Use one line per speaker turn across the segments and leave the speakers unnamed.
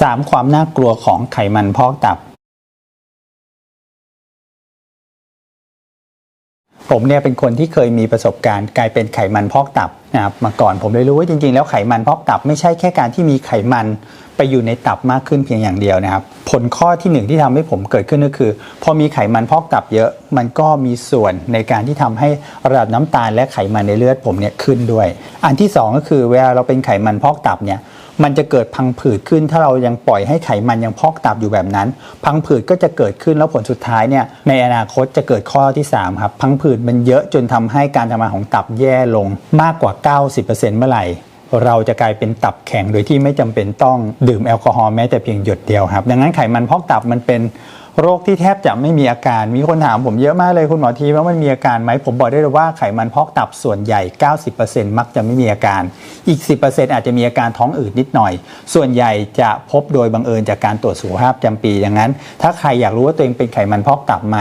3 ความน่ากลัวของไขมันพอกตับ ผมเนี่ยเป็นคนที่เคยมีประสบการณ์กลายเป็นไขมันพอกตับนะครับมาก่อนผมเลยรู้ว่าจริงๆ แล้วไขมันพอกตับไม่ใช่แค่การที่มีไขมันไปอยู่ในตับมากขึ้นเพียงอย่างเดียวนะครับ ผลข้อที่หนึ่งที่ทำให้ผมเกิดขึ้นก็คือ พอมีไขมันพอกตับเยอะมันก็มีส่วนในการที่ทำให้ระดับน้ำตาลและไขมันในเลือดผมเนี่ยขึ้นด้วย อันที่สองก็คือเวลาเราเป็นไขมันพอกตับเนี่ย มันจะเกิดพังผืดขึ้น ถ้าเรายังปล่อยให้ไขมันยังพอกตับอยู่แบบนั้น พังผืดก็จะเกิดขึ้นแล้วผลสุดท้ายเนี่ยในอนาคตจะเกิดข้อที่3ครับพังผืดมันเยอะจนทำให้การทำงานของตับแย่ลงมากกว่า 90%เมื่อไหร่เราจะกลายเป็นตับแข็งโดยที่ไม่จำเป็นต้องดื่มแอลกอฮอล์แม้แต่เพียงหยดเดียวครับ ดังนั้นไขมันพอกตับมันเป็น โรคที่แทบจะไม่มีอาการ มีคนถามผมเยอะมากเลยคุณหมอทีว่ามันมีอาการไหมผมบอกได้เลยว่าไขมันพอกตับส่วนใหญ่ 90%มักจะไม่มีอาการ อีก 10%อาจจะมีอาการท้องอืดนิดหน่อย ส่วนใหญ่จะพบโดยบังเอิญจากการตรวจสุขภาพจำปีดังนั้น ถ้าใครอยากรู้ว่าตัวเองเป็นไขมันพอกตับไหม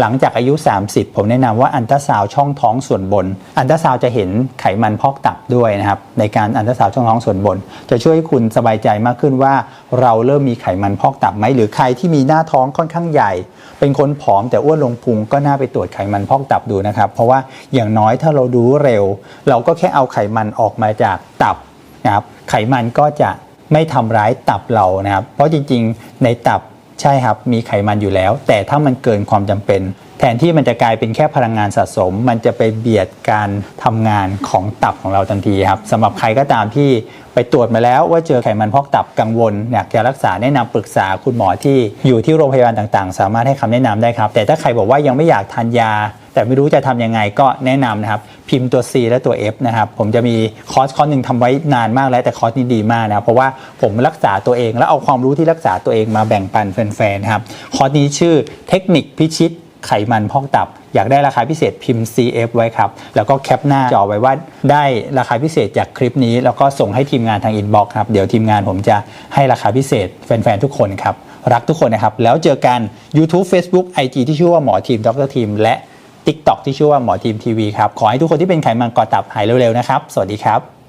หลังจากอายุ 30 ผมแนะนำว่าอันตราซาวด์ช่องท้องส่วนบน อันตราซาวด์จะเห็นไขมันพอกตับด้วยนะครับในการอันตราซาวด์ช่องท้องส่วนบน จะช่วยให้คุณสบายใจมากขึ้นว่า เราเริ่มมีไขมันพอกตับไหมหรือใครที่มีหน้าท้องค่อนข้างใหญ่ เป็นคนผอมแต่อ้วนลงพุงก็น่าไปตรวจไขมันพอกตับดูนะครับ เพราะว่าอย่างน้อยถ้าเราดูเร็ว เราก็แค่เอาไขมันออกมาจากตับนะครับไขมันก็จะไม่ทำร้ายตับเรานะครับ เพราะจริงๆ ในตับ ใช่ครับ มีไขมันอยู่แล้ว แต่ถ้ามันเกินความจำเป็น แทนที่มันจะกลายเป็นแค่พลังงานสะสม มันจะไปเบียดการทำงานของตับของเราทันทีครับสำหรับใครก็ตามที่ไปตรวจมาแล้วว่าเจอไขมันพอกตับกังวลอยากจะรักษาแนะนำปรึกษาคุณหมอที่อยู่ที่โรงพยาบาลต่างๆ สามารถให้คำแนะนำได้ครับ แต่ถ้าใครบอกว่ายังไม่อยากทานยา แต่ไม่รู้จะทำยังไงก็แนะนำนะครับ พิมพ์ตัว C และตัว F นะครับ ผมจะมีคอร์สคอร์สหนึ่งทำไว้นานมากแล้วแต่คอร์สนี้ดีมากนะครับ เพราะว่าผมรักษาตัวเอง แล้วเอาความรู้ที่รักษาตัวเองมาแบ่งปันแฟนๆนะครับคอร์สนี้ชื่อเทคนิคพิชิตไขมันพอกตับ อยากได้ราคาพิเศษพิมพ์ CF ไว้ครับ แล้วก็แคปหน้าจอไว้ว่าได้ราคาพิเศษจากคลิปนี้ แล้วก็ส่งให้ทีมงานทางอินบ็อกซ์ครับ เดี๋ยวทีมงานผมจะให้ราคาพิเศษแฟนๆทุกคนครับ รักทุกคนนะครับ แล้วเจอกัน YouTube Facebook IG ที่ชื่อว่าหมอทีมดรทีม และ TikTok ที่ชื่อว่าหมอทีมทีวีครับ ขอให้ทุกคนที่เป็นไขมันก่อตับหายเร็วๆนะครับ สวัสดีครับ